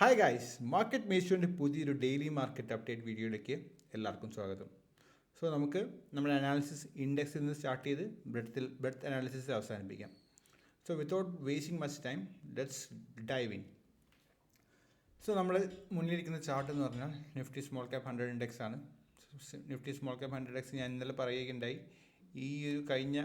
Hi guys market മേശുവിന്റെ പുതിയൊരു daily market update വീഡിയോയിലേക്ക് എല്ലാവർക്കും സ്വാഗതം. സോ നമുക്ക് നമ്മുടെ അനാലിസിസ് ഇൻഡെക്സിൽ നിന്ന് സ്റ്റാർട്ട് ചെയ്ത് ബ്രെഡത്തിൽ ബ്രെഡ് അനാലിസിസ് അവസാനിപ്പിക്കാം. So without wasting much time let's dive in so നമ്മൾ മുന്നിലിരിക്കുന്ന ചാർട്ട് എന്ന് പറഞ്ഞാൽ Nifty small cap hundred index ആണ്. Nifty small cap hundred index ഞാൻ ഇന്നലെ പറയുകയുണ്ടായി. ഈ ഒരു കഴിഞ്ഞ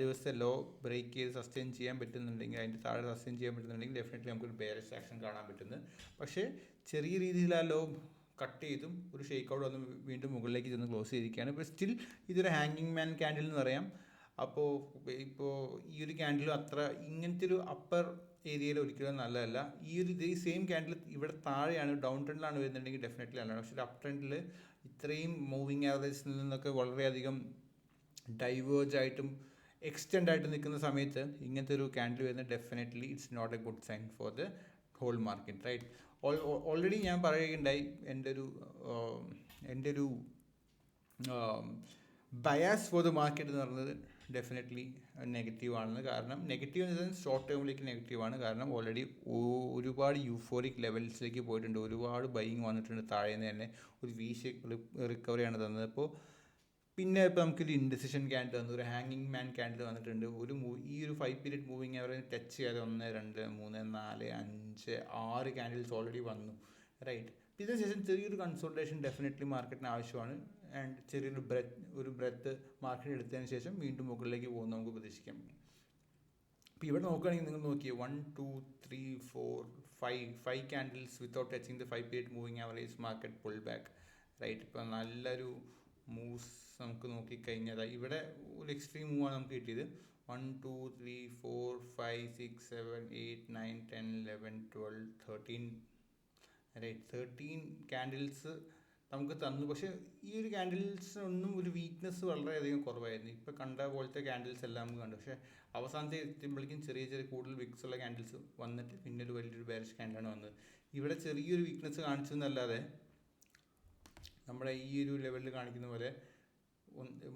ദിവസത്തെ ലോ ബ്രേക്ക് ചെയ്ത് സസ്റ്റെയിൻ ചെയ്യാൻ പറ്റുന്നുണ്ടെങ്കിൽ അതിന്റെ താഴെ സസ്റ്റെയിൻ ചെയ്യാൻ പറ്റുന്നുണ്ടെങ്കിൽ ഡെഫിനറ്റ്ലി നമുക്കൊരു ബേരസ് ആക്ഷൻ കാണാൻ പറ്റുന്നത് പക്ഷേ ചെറിയ രീതിയിൽ ആ ലോ കട്ട് ചെയ്തും ഒരു ഷേക്ക് ഔട്ട് വന്ന് വീണ്ടും മുകളിലേക്ക് ചെന്ന് ക്ലോസ് ചെയ്തിരിക്കുകയാണ്. ഇപ്പോൾ സ്റ്റിൽ ഇതൊരു ഹാങ്ങിങ് മാൻ ക്യാൻഡിൽ എന്ന് പറയാം. അപ്പോൾ ഇപ്പോൾ ഈ ഒരു ക്യാൻഡിലും അത്ര ഇങ്ങനത്തെ ഒരു അപ്പർ ഏരിയയിൽ ഒരിക്കലും നല്ലതല്ല. ഈ ഒരു ഈ സെയിം ക്യാൻഡിൽ ഇവിടെ താഴെയാണ് ഡൗൺ ട്രെൻഡിലാണ് വരുന്നുണ്ടെങ്കിൽ ഡെഫിനറ്റ്ലി നല്ലതാണ്. പക്ഷേ അപ്പ് ട്രെൻഡിൽ ഇത്രയും മൂവിങ് ആവറേജിൽ നിന്നൊക്കെ വളരെയധികം ഡൈവേർജ് ആയിട്ടും എക്സ്റ്റെൻഡ് ആയിട്ട് നിൽക്കുന്ന സമയത്ത് ഇങ്ങനത്തെ ഒരു ക്യാൻഡിൽ വരുന്നത് definitely it's not a good sign for the whole market right already ഞാൻ പറയുകയുണ്ടായി എന്റെ ഒരു എന്റെ ഒരു ബയാസ് ഫോർ ദ മാർക്കറ്റ് എന്ന് പറയുന്നത് ഡെഫിനറ്റ്ലി നെഗറ്റീവ് ആണെന്ന് കാരണം നെഗറ്റീവ് എന്ന് വെച്ചാൽ ഷോർട്ട് ടേമിലേക്ക് നെഗറ്റീവ് ആണ് കാരണം ഓൾറെഡി ഒരുപാട് യൂഫോറിക് ലെവൽസിലേക്ക് പോയിട്ടുണ്ട് ഒരുപാട് ബൈയിങ് വന്നിട്ടുണ്ട് താഴെ നിന്ന് തന്നെ ഒരു വി ഷേപ്പ് റിക്കവറിയാണ് തന്നത്. അപ്പോൾ പിന്നെ ഇപ്പോൾ നമുക്കൊരു ഇൻഡെസിഷൻ ക്യാൻഡിൽ വന്നു ഒരു ഹാങ്ങിങ് മാൻ ക്യാൻഡിൽ വന്നിട്ടുണ്ട്. ഒരു ഈ ഒരു ഫൈവ് പീരിയഡ് മൂവിങ് അവർ ടച്ച് ചെയ്യാതെ ഒന്ന് രണ്ട് മൂന്ന് നാല് അഞ്ച് ആറ് ക്യാൻഡിൽസ് ഓൾറെഡി വന്നു. റൈറ്റ് ഇതിന് ശേഷം ചെറിയൊരു കൺസൾട്ടേഷൻ ഡെഫിനറ്റ്ലി മാർക്കറ്റിന് ആവശ്യമാണ്. ആൻഡ് ചെറിയൊരു ബ്രെത്ത് ഒരു ബ്രെത്ത് മാർക്കറ്റ് എടുത്തതിന് ശേഷം വീണ്ടും മുകളിലേക്ക് പോകുന്ന നമുക്ക് പ്രതീക്ഷിക്കാം. ഇപ്പോൾ ഇവിടെ നോക്കുകയാണെങ്കിൽ നിങ്ങൾ നോക്കിയേ one two three four five five candles without touching the five period moving average market pull back right ഇപ്പം നല്ലൊരു മൂവ്സ് നമുക്ക് നോക്കിക്കഴിഞ്ഞാൽ ഇവിടെ ഒരു എക്സ്ട്രീം മൂവാണ് നമുക്ക് കിട്ടിയത്. One two three four five six seven eight nine ten eleven twelve thirteen right thirteen candles നമുക്ക് തന്നു. പക്ഷേ ഈ ഒരു ക്യാൻഡിൽസിനൊന്നും ഒരു വീക്ക്നെസ് വളരെയധികം കുറവായിരുന്നു. ഇപ്പോൾ കണ്ട പോലത്തെ ക്യാൻഡിൽസ് എല്ലാം നമുക്ക് കണ്ടു. പക്ഷേ അവസാനത്തെ എത്തുമ്പോഴേക്കും ചെറിയ ചെറിയ കൂടുതൽ വിക്സ് ഉള്ള ക്യാൻഡിൽസ് വന്നിട്ട് പിന്നെ ഒരു വലിയൊരു ബാരിഷ് ക്യാൻഡിലാണ് വന്നത്. ഇവിടെ ചെറിയൊരു വീക്ക്നെസ് കാണിച്ചു എന്നല്ലാതെ നമ്മുടെ ഈ ഒരു ലെവലിൽ കാണിക്കുന്ന പോലെ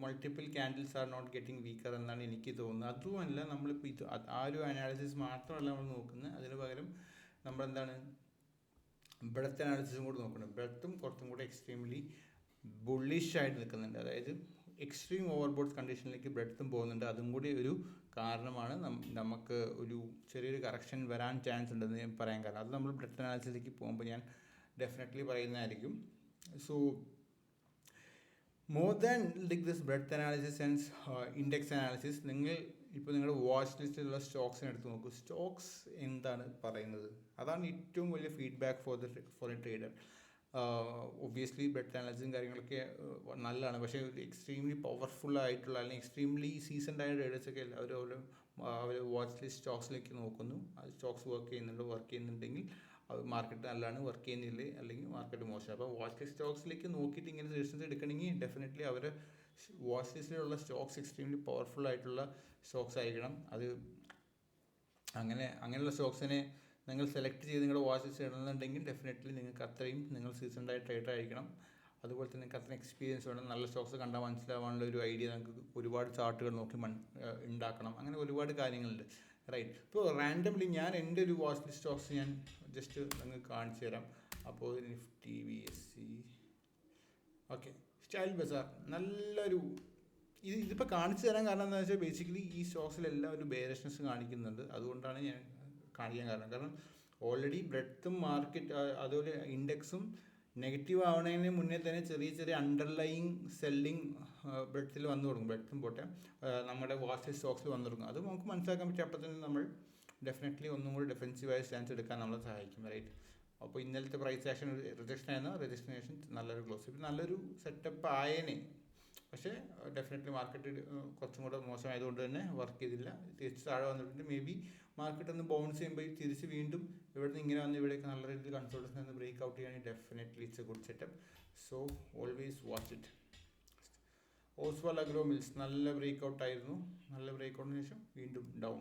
multiple candles are not getting weaker എന്നാണ് എനിക്ക് തോന്നുന്നത്. അതുമല്ല നമ്മളിപ്പോൾ ഇത് ആ ഒരു അനാലിസിസ് മാത്രമല്ല നമ്മൾ നോക്കുന്നത്. അതിന് പകരം നമ്മളെന്താണ്? ബ്രെത്ത് അനാലിസിസും കൂടി നോക്കണം. ബ്രെത്തും കുറച്ചും കൂടി എക്സ്ട്രീംലി ബുള്ളിഷ് ആയിട്ട് നിൽക്കുന്നുണ്ട്. അതായത് എക്സ്ട്രീം ഓവർബോർഡ് കണ്ടീഷനിലേക്ക് ബ്രെത്തും പോകുന്നുണ്ട്. അതും കൂടി ഒരു കാരണമാണ് നമുക്ക് ഒരു ചെറിയൊരു കറക്ഷൻ വരാൻ ചാൻസ് ഉണ്ടെന്ന് ഞാൻ പറയാൻ കാരണം. അത് നമ്മൾ ബ്രെഡ് അനാലിസിസിലേക്ക് പോകുമ്പോൾ ഞാൻ ഡെഫിനറ്റ്ലി പറയുന്നതായിരിക്കും. So more than like this breadth analysis and index analysis നിങ്ങൾ ഇപ്പോൾ നിങ്ങളുടെ വാച്ച് ലിസ്റ്റിലുള്ള സ്റ്റോക്സിനെ എടുത്ത് നോക്കൂ. സ്റ്റോക്സ് എന്താണ് പറയുന്നത്? അതാണ് ഏറ്റവും വലിയ feedback for the for a trader obviously breadth അനാലിസിസും കാര്യങ്ങളൊക്കെ നല്ലതാണ്. പക്ഷേ എക്സ്ട്രീംലി പവർഫുൾ ആയിട്ടുള്ള അല്ലെങ്കിൽ എക്സ്ട്രീംലി സീസൺഡ് ആയ ട്രേഡേഴ്സൊക്കെ എല്ലാവരും അവർ അവർ വാച്ച് ലിസ്റ്റ് സ്റ്റോക്സിലേക്ക് നോക്കുന്നു. ആ സ്റ്റോക്സ് വർക്ക് ചെയ്യുന്നുണ്ട് വർക്ക് ചെയ്യുന്നുണ്ടെങ്കിൽ അത് മാർക്കറ്റ് നല്ലതാണ് വർക്ക് ചെയ്യുന്നില്ലേ അല്ലെങ്കിൽ മാർക്കറ്റ് മോശം അപ്പോൾ വാച്ച് ലിസ്റ്റ് സ്റ്റോക്സിലേക്ക് നോക്കിയിട്ട് ഇങ്ങനെ സജഷൻസ് എടുക്കണമെങ്കിൽ ഡെഫിനറ്റ്ലി അവർ വാച്ച് ലിസ്റ്റിലുള്ള സ്റ്റോക്സ് എക്സ്ട്രീംലി പവർഫുൾ ആയിട്ടുള്ള സ്റ്റോക്സ് ആയിരിക്കണം. അത് അങ്ങനെ അങ്ങനെയുള്ള സ്റ്റോക്സിനെ നിങ്ങൾ സെലക്ട് ചെയ്ത് നിങ്ങളുടെ വാച്ച് ലിസ്റ്റ് ഇടുന്നുണ്ടെങ്കിൽ ഡെഫിനറ്റ്ലി നിങ്ങൾക്ക് അത്രയും നിങ്ങൾ സീസൺഡായി ട്രേഡർ ആയിരിക്കണം. അതുപോലെ തന്നെ കറക്റ്റ് എക്സ്പീരിയൻസ് വേണം. നല്ല സ്റ്റോക്സ് കണ്ടാൽ മനസ്സിലാവാനുള്ള ഒരു ഐഡിയ നമുക്ക് ഒരുപാട് ചാർട്ടുകൾ നോക്കി മൺ ഉണ്ടാക്കണം അങ്ങനെ ഒരുപാട് കാര്യങ്ങളുണ്ട്. റൈറ്റ് ഇപ്പോൾ റാൻഡംലി ഞാൻ എന്റെ ഒരു വാച്ച് ലിസ്റ്റ് സ്റ്റോക്സ് ഞാൻ ജസ്റ്റ് നിങ്ങൾക്ക് കാണിച്ചു തരാം. അപ്പോൾ Nifty V S C okay style Bazaar നല്ലൊരു ഇത് ഇതിപ്പോൾ കാണിച്ചു തരാൻ കാരണം എന്താണെന്ന് വെച്ചാൽ ബേസിക്കലി ഈ സ്റ്റോക്സിലെല്ലാം ഒരു ബേരഷ്നസ് കാണിക്കുന്നുണ്ട്. അതുകൊണ്ടാണ് ഞാൻ കാണിക്കാൻ കാരണം. കാരണം ഓൾറെഡി ബ്രെഡ്ത്തും മാർക്കറ്റ് അതുപോലെ ഇൻഡെക്സും നെഗറ്റീവ് ആവണതിന് മുന്നേ തന്നെ ചെറിയ ചെറിയ അണ്ടർലൈങ് സെല്ലിങ് ബ്രെഡ്സിൽ വന്നു തുടങ്ങും. ബ്രെഡ്ത്തും പോട്ടെ നമ്മുടെ വാച്ച് സ്റ്റോക്സിൽ വന്നു തുടങ്ങും. അത് നമുക്ക് മനസ്സിലാക്കാൻ പറ്റും അപ്പോൾ തന്നെ നമ്മൾ ഡെഫിനറ്റ്ലി ഒന്നും കൂടി ഡെഫെൻസീവായ സ്റ്റാൻസ് എടുക്കാൻ നമ്മളെ സഹായിക്കും റൈറ്റ് അപ്പോൾ ഇന്നലത്തെ പ്രൈസ് ആക്ഷൻ റിജക്ഷൻ ആയിരുന്നു. രജിസ്ട്രേഷൻ നല്ലൊരു ക്ലോസ് ഇപ്പം നല്ലൊരു സെറ്റപ്പ് ആയേനെ. പക്ഷേ ഡെഫിനറ്റ്ലി മാർക്കറ്റ് കുറച്ചും കൂടെ മോശമായതുകൊണ്ട് തന്നെ വർക്ക് ചെയ്തില്ല. തിരിച്ച് താഴെ വന്നിട്ടുണ്ട്. മേ ബി മാർക്കറ്റ് ഒന്ന് ബൗൺസ് ചെയ്യുമ്പോൾ തിരിച്ച് വീണ്ടും ഇവിടെ നിന്ന് ഇങ്ങനെ വന്ന് ഇവിടേക്ക് നല്ല രീതിയിൽ കൺസൾട്ടൻസ് നിന്ന് ബ്രേക്ക് ഔട്ട് ചെയ്യുകയാണെങ്കിൽ definitely it's a good setup so always watch it Oswal Agro Mills നല്ല ബ്രേക്ക് ഔട്ട് ആയിരുന്നു. നല്ല ബ്രേക്ക് ഔട്ടിന് ശേഷം വീണ്ടും down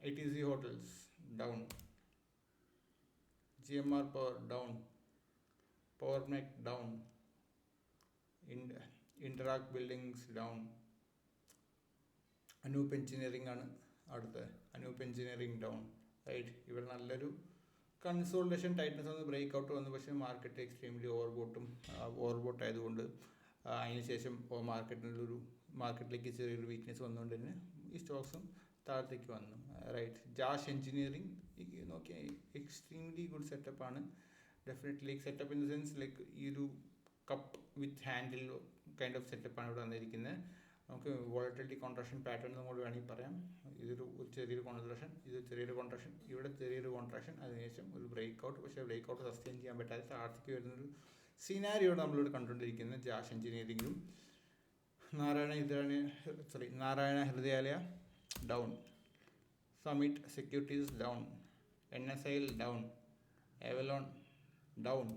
I T C Hotels down G M R Power down Power Mech down Interarch Buildings down Anup Engineering ആണ്. അടുത്ത Anup engineering down right ഇവിടെ നല്ലൊരു കൺസോൾട്ടേഷൻ ടൈറ്റ്നസ് വന്ന് ബ്രേക്ക് ഔട്ട് വന്നു. പക്ഷേ മാർക്കറ്റ് എക്സ്ട്രീംലി ഓവർബോട്ടും ഓവർബോട്ട് ആയതുകൊണ്ട് അതിനുശേഷം മാർക്കറ്റിനൊരു മാർക്കറ്റിലേക്ക് ചെറിയൊരു വീക്ക്നെസ് വന്നുകൊണ്ട് തന്നെ ഈ സ്റ്റോക്സും താഴത്തേക്ക് വന്നു റൈറ്റ് ജാഷ് എഞ്ചിനീയറിംഗ് നോക്കിയാൽ എക്സ്ട്രീംലി ഗുഡ് സെറ്റപ്പാണ് definitely setup in the sense like ഈ ഒരു cup with handle kind of സെറ്റപ്പാണ് ഇവിടെ വന്നിരിക്കുന്നത് നമുക്ക് വോളറ്റിലിറ്റി കോൺട്രാക്ഷൻ പാറ്റേൺ നമ്മൾ വേണമെങ്കിൽ പറയാം. ഇതൊരു ചെറിയൊരു കോൺട്രാക്ഷൻ ഇത് ചെറിയൊരു കോൺട്രാക്ഷൻ ഇവിടെ ചെറിയൊരു കോൺട്രാക്ഷൻ അതിനുശേഷം ഒരു ബ്രേക്ക് ഔട്ട് പക്ഷേ ബ്രേക്ക് ഔട്ട് സസ്റ്റെയിൻ ചെയ്യാൻ പറ്റാതെ താഴത്തേക്ക് വരുന്നൊരു സിനാരിയോ നമ്മളിവിടെ കണ്ടുകൊണ്ടിരിക്കുന്നത്. ജാഷ് എഞ്ചിനീയറിംഗിലും നാരായണ ഇതാണ് sorry Narayana Hrudayalaya down summit securities down N S I down Avalon down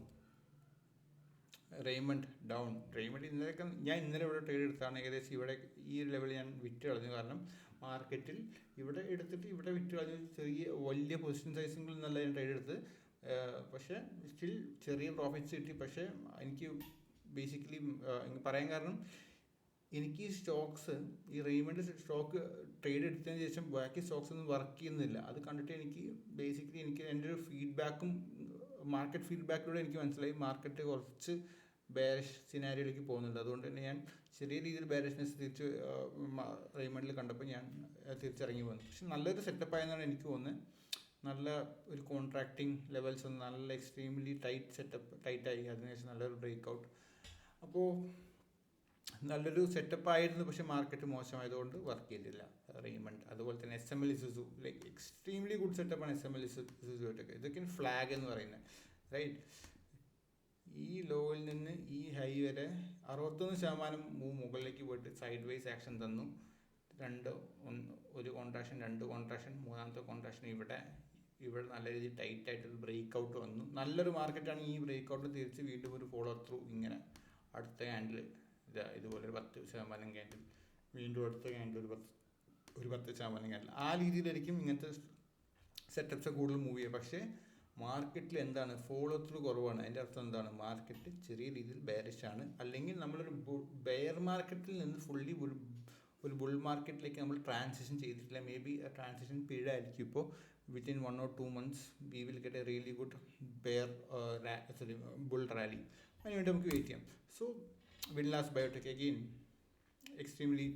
Raymond down. Raymond ഇന്നലെയൊക്കെ ഞാൻ ഇന്നലെ ഇവിടെ ട്രേഡ് എടുത്താണ്. ഏകദേശം ഇവിടെ ഈ ഒരു ലെവലിൽ ഞാൻ വിറ്റ് കളഞ്ഞു. കാരണം മാർക്കറ്റിൽ ഇവിടെ എടുത്തിട്ട് ഇവിടെ വിറ്റ് കളഞ്ഞു. ചെറിയ വലിയ പൊസിഷൻ സൈസിങ്ങിൽ നല്ല ഞാൻ ട്രേഡ് എടുത്ത്. പക്ഷേ സ്റ്റിൽ ചെറിയ പ്രോഫിറ്റ്സ് കിട്ടി. പക്ഷേ എനിക്ക് ബേസിക്കലി പറയാൻ കാരണം എനിക്ക് ഈ സ്റ്റോക്സ് ഈ റെയ്മണ്ട് സ്റ്റോക്ക് ട്രേഡ് എടുത്തതിന് ശേഷം ബാക്കി സ്റ്റോക്സ് ഒന്നും വർക്ക് ചെയ്യുന്നില്ല. അത് കണ്ടിട്ട് എനിക്ക് ബേസിക്കലി എനിക്ക് എന്റെ ഒരു ഫീഡ്ബാക്കും മാർക്കറ്റ് ഫീഡ്ബാക്കിലൂടെ എനിക്ക് മനസ്സിലായി. മാർക്കറ്റ് കുറച്ച് ബേറിഷ് സിനാരിയിലേക്ക് പോകുന്നുണ്ട്. അതുകൊണ്ട് തന്നെ ഞാൻ ചെറിയ രീതിയിൽ ബേറിഷ്നെസ് തിരിച്ച് റെയ്മണ്ടിൽ കണ്ടപ്പോൾ ഞാൻ തിരിച്ചിറങ്ങി വന്നു പക്ഷെ നല്ലൊരു സെറ്റപ്പ് ആയെന്നാണ് എനിക്ക് തോന്നുന്നത്. നല്ല ഒരു കോൺട്രാക്ടിങ് ലെവൽസ് നല്ല എക്സ്ട്രീംലി ടൈറ്റ് സെറ്റപ്പ് ടൈറ്റായി അതിനുശേഷം നല്ലൊരു ബ്രേക്ക് ഔട്ട് അപ്പോൾ നല്ലൊരു സെറ്റപ്പ് ആയിരുന്നു പക്ഷേ മാർക്കറ്റ് മോശമായതുകൊണ്ട് വർക്ക് ചെയ്തില്ല റീമണ്ട് അതുപോലെ തന്നെ S M L Isuzu like extremely good സെറ്റപ്പാണ് എസ് എം എൽ ഇസുസു ആയിട്ടൊക്കെ ഇതൊക്കെയാണ് ഫ്ലാഗ് എന്ന് പറയുന്നത് റൈറ്റ് ഈ ലോയിൽ നിന്ന് ഈ ഹൈ വരെ അറുപത്തൊന്ന് ശതമാനം മൂവ് മുകളിലേക്ക് പോയിട്ട് സൈഡ് വൈസ് ആക്ഷൻ തന്നു. രണ്ട് ഒന്ന് ഒരു കോൺട്രാക്ഷൻ രണ്ട് കോൺട്രാക്ഷൻ മൂന്നാമത്തെ കോൺട്രാക്ഷൻ ഇവിടെ ഇവിടെ നല്ല രീതിയിൽ ടൈറ്റ് ആയിട്ടൊരു ബ്രേക്ക് ഔട്ട് വന്നു. നല്ലൊരു മാർക്കറ്റാണ് ഈ ബ്രേക്ക് ഔട്ട് തിരിച്ച് വീണ്ടും ഒരു ഫോളോ ത്രൂ ഇങ്ങനെ അടുത്ത ക്യാൻഡിൽ ഇതാ ഇതുപോലെ ഒരു പത്ത് ശതമാനം ക്യാൻഡിൽ വീണ്ടും അടുത്ത ക്യാൻഡിൽ ഒരു പത്ത് ഒരു പത്ത് ശതമാനം ക്യാൻഡിൽ ആ രീതിയിലായിരിക്കും ഇങ്ങനത്തെ സെറ്റപ്സ് കൂടുതൽ മൂവ് ചെയ്യുക. പക്ഷേ മാർക്കറ്റിൽ എന്താണ്? ഫോളോ ത്രൂ കുറവാണ്. അതിന്റെ അർത്ഥം എന്താണ്? മാർക്കറ്റ് ചെറിയ രീതിയിൽ ബെയറിഷ് ആണ്. അല്ലെങ്കിൽ നമ്മളൊരു ബെയർ മാർക്കറ്റിൽ നിന്ന് ഫുള്ളി ഒരു ഒരു ബുൾ മാർക്കറ്റിലേക്ക് നമ്മൾ ട്രാൻസിഷൻ ചെയ്തിട്ടില്ല. മേ ബി ട്രാൻസിഷൻ പീരീഡ് ആയിരിക്കും ഇപ്പോൾ within one or two months we will get a really good bear sorry bull rally അതിനുവേണ്ടി നമുക്ക് വെയിറ്റ് ചെയ്യാം. So വിൻലാസ് biotech again extremely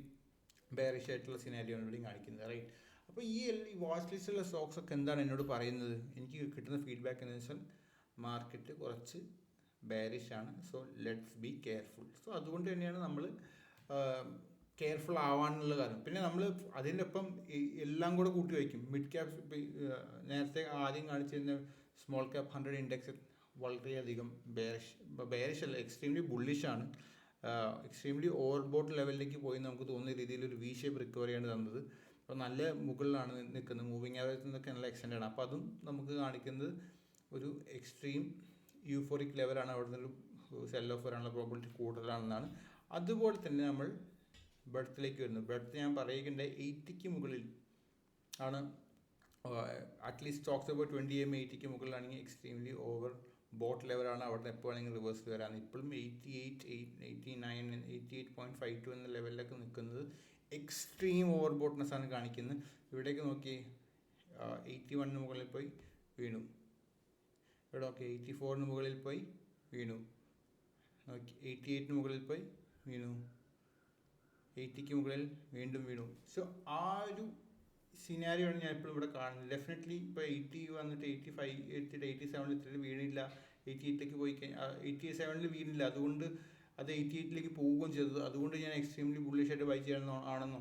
bearish ആയിട്ടുള്ള സിനാരിയോ ആണ് ഇവിടെയും കാണിക്കുന്നത് റൈറ്റ് അപ്പോൾ ഈ ഈ വാച്ച് ലിസ്റ്റിലുള്ള സ്റ്റോക്സ് ഒക്കെ എന്താണ് എന്നോട് പറയുന്നത്? എനിക്ക് കിട്ടുന്ന ഫീഡ്ബാക്ക് എന്ന് വെച്ചാൽ മാർക്കറ്റ് കുറച്ച് ബാരിഷ് ആണ്. So let's be careful so അതുകൊണ്ട് തന്നെയാണ് നമ്മൾ കെയർഫുൾ ആവാനുള്ള കാരണം പിന്നെ നമ്മൾ അതിന്റെ ഒപ്പം എല്ലാം കൂടെ കൂട്ടി വയ്ക്കും. മിഡ് ക്യാപ് നേരത്തെ ആദ്യം കാണിച്ചിരുന്ന സ്മോൾ ക്യാപ് ഹൺഡ്രഡ് ഇൻഡെക്സ് വളരെയധികം ബേരിഷ് ബെയറിഷ് അല്ല എക്സ്ട്രീംലി ബുള്ളിഷ് ആണ്. എക്സ്ട്രീംലി ഓവർബോട്ട് ലെവലിലേക്ക് പോയി നമുക്ക് തോന്നുന്ന രീതിയിൽ ഒരു വി ഷേപ്പ് റിക്കവറിയാണ് തന്നത്. അപ്പോൾ നല്ല മുകളിലാണ് നിൽക്കുന്നത് മൂവിങ് ആവറേജ് നിന്നൊക്കെ നല്ല എക്സ്റ്റൻഡ് ആണ്. അപ്പോൾ അതും നമുക്ക് കാണിക്കുന്നത് ഒരു എക്സ്ട്രീം യൂഫോറിക് ലെവലാണ് അവിടെ നിന്നൊരു സെൽ ഓഫ് വരാനുള്ള പ്രോബിലിറ്റി കൂടുതലാണെന്നാണ്. അതുപോലെ തന്നെ നമ്മൾ ബർത്തിലേക്ക് വരുന്നു. ബർത്ത് ഞാൻ പറയുകയുണ്ട് എയ്റ്റിക്ക് മുകളിൽ ആണ്. അറ്റ്ലീസ്റ്റ് സ്റ്റോക്സ് ഇപ്പോൾ ട്വന്റി എം എയ്റ്റിക്ക് മുകളിലാണെങ്കിൽ എക്സ്ട്രീംലി ഓവർ ബോട്ട് ലെവലാണ് അവിടെ എപ്പോൾ വേണമെങ്കിൽ റിവേഴ്സ് വരാൻ ഇപ്പോഴും eighty eight eight eighty nine eighty eight point five two എന്ന ലെവലിലൊക്കെ നിൽക്കുന്നത് എക്സ്ട്രീം ഓവർ ബോട്ട്നെസ് ആണ് കാണിക്കുന്നത് ഇവിടേക്ക് നോക്കി എയ്റ്റി വണ്ണിന് മുകളിൽ പോയി വീണു. ഇവിടെ നോക്കി എയ്റ്റി ഫോറിന് മുകളിൽ പോയി വീണു. നോക്കി എയ്റ്റി എയ്റ്റിന് മുകളിൽ പോയി വീണു. എയ്റ്റിക്ക് മുകളിൽ വീണ്ടും വീണു. സോ ആ ഒരു സിനാരിയാണ് ഞാൻ ഇപ്പോഴും ഇവിടെ കാണുന്നത്. ഡെഫിനറ്റ്ലി ഇപ്പോൾ എയ്റ്റി വന്നിട്ട് എയ്റ്റി ഫൈവ് എത്തിയിട്ട് എയ്റ്റി സെവനിൽ ഇത്തിരി വീണില്ല. എയ്റ്റി എയ്റ്റിലേക്ക് പോയി കഴിഞ്ഞാൽ എയ്റ്റി സെവനിൽ വീണില്ല. അതുകൊണ്ട് അത് എയ്റ്റി എയ്റ്റിലേക്ക് പോവുകയും ചെയ്തത്. അതുകൊണ്ട് ഞാൻ എക്സ്ട്രീംലി ബുള്ളിഷായിട്ട് ബൈ ചെയ്യണമെന്നോ ആണെന്നോ?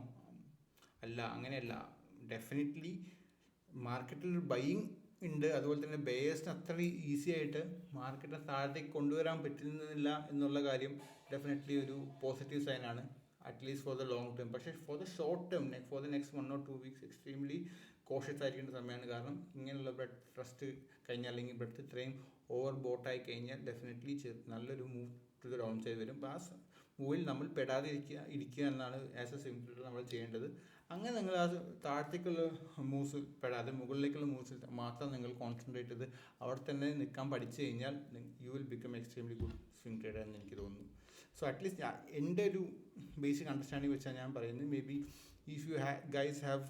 അല്ല അങ്ങനെയല്ല. ഡെഫിനറ്റ്ലി മാർക്കറ്റിൽ ബൈയിങ് ഉണ്ട്. അതുപോലെ തന്നെ ബേയേഴ്സിന് അത്ര ഈസി ആയിട്ട് മാർക്കറ്റിനെ താഴത്തേക്ക് കൊണ്ടുവരാൻ പറ്റുന്നില്ല എന്നുള്ള കാര്യം ഡെഫിനറ്റ്ലി ഒരു പോസിറ്റീവ് സൈൻ ആണ്. At least for the long term പക്ഷേ for the short term for the next one or two weeks extremely cautious ആയിരിക്കേണ്ട സമയമാണ്. കാരണം ഇങ്ങനെയുള്ള ബ്രെഡ് ട്രസ്റ്റ് കഴിഞ്ഞാൽ അല്ലെങ്കിൽ ബ്രെഡ് ഇത്രയും ഓവർ ബോട്ടായി കഴിഞ്ഞാൽ ഡെഫിനറ്റ്ലി നല്ലൊരു move to the down side വരും. അപ്പോൾ ആ മൂവിൽ നമ്മൾ പെടാതെ ഇരിക്കുക ഇരിക്കുക എന്നാണ് ആസ് എ സിംപിൾ നമ്മൾ ചെയ്യേണ്ടത്. അങ്ങനെ നിങ്ങൾ ആ താഴത്തേക്കുള്ള മൂവ്സ് പെടാതെ മുകളിലേക്കുള്ള മൂവ്സ് മാത്രം നിങ്ങൾ കോൺസെൻട്രേറ്റ് ചെയ്ത് അവിടെ തന്നെ നിൽക്കാൻ പഠിച്ചു കഴിഞ്ഞാൽ you will become extremely good swing trader എന്ന് എനിക്ക് തോന്നുന്നു. സോ അറ്റ്ലീസ്റ്റ് എന്റെ ഒരു ബേസിക് അണ്ടർസ്റ്റാൻഡിങ് വെച്ചാൽ ഞാൻ പറയുന്നത്. May be if you ha guys have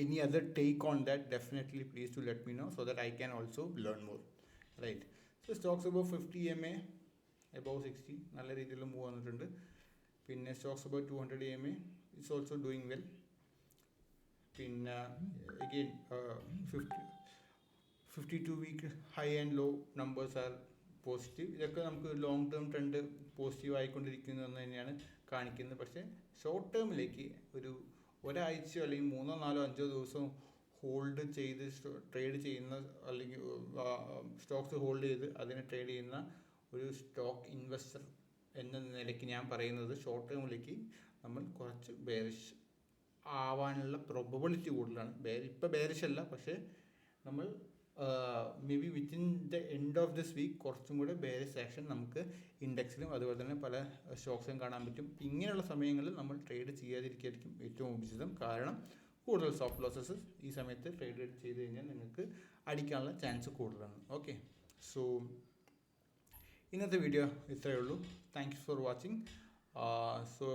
any other take on that definitely please to let me know so that i can also learn more. Right? So stocks above 50 ma above 60 നല്ല രീതിയിൽ move വന്നിട്ടുണ്ട്. പിന്നെ stocks about two hundred M A it's also doing well പിന്നെ again fifty fifty two week high and low numbers are positive ഇതൊക്കെ നമുക്ക് long term trend positive ആയിക്കൊണ്ടിരിക്കുന്നു എന്ന് തന്നെയാണ് കാണിക്കുന്നത്. പക്ഷേ ഷോർട്ട് ടേമിലേക്ക് ഒരു ഒരാഴ്ചയോ അല്ലെങ്കിൽ മൂന്നോ നാലോ അഞ്ചോ ദിവസം ഹോൾഡ് ചെയ്ത് ട്രേഡ് ചെയ്യുന്ന അല്ലെങ്കിൽ സ്റ്റോക്സ് ഹോൾഡ് ചെയ്ത് അതിനെ ട്രേഡ് ചെയ്യുന്ന ഒരു സ്റ്റോക്ക് ഇൻവെസ്റ്റർ എന്ന നിലയ്ക്ക് ഞാൻ പറയുന്നത് ഷോർട്ട് ടേമിലേക്ക് നമ്മൾ കുറച്ച് ബേരിഷ് ആവാനുള്ള പ്രോബബിലിറ്റി കൂടുതലാണ്. ബേർ ഇപ്പോൾ ബേരിഷ് അല്ല പക്ഷേ നമ്മൾ may be within the end of this week കുറച്ചും കൂടെ ബേരിഷ് ആക്ഷൻ നമുക്ക് ഇൻഡെക്സിലും അതുപോലെ തന്നെ പല സ്റ്റോക്സിലും കാണാൻ പറ്റും. ഇങ്ങനെയുള്ള സമയങ്ങളിൽ നമ്മൾ ട്രേഡ് ചെയ്യാതിരിക്കുകയായിരിക്കും ഏറ്റവും ഉചിതം. കാരണം കൂടുതൽ സോഫ്റ്റ് ലോസസ് ഈ സമയത്ത് ട്രേഡ് ചെയ്ത് കഴിഞ്ഞാൽ നിങ്ങൾക്ക് അടിക്കാനുള്ള ചാൻസ് കൂടുതലാണ് ഓക്കെ സോ ഇന്നത്തെ വീഡിയോ ഇത്രയേ ഉള്ളൂ thanks for watching so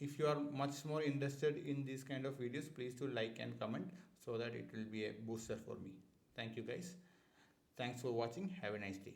if you are much more interested in these kind of videos please do like and comment so that it will be a booster for me thank you guys thanks for watching have a nice day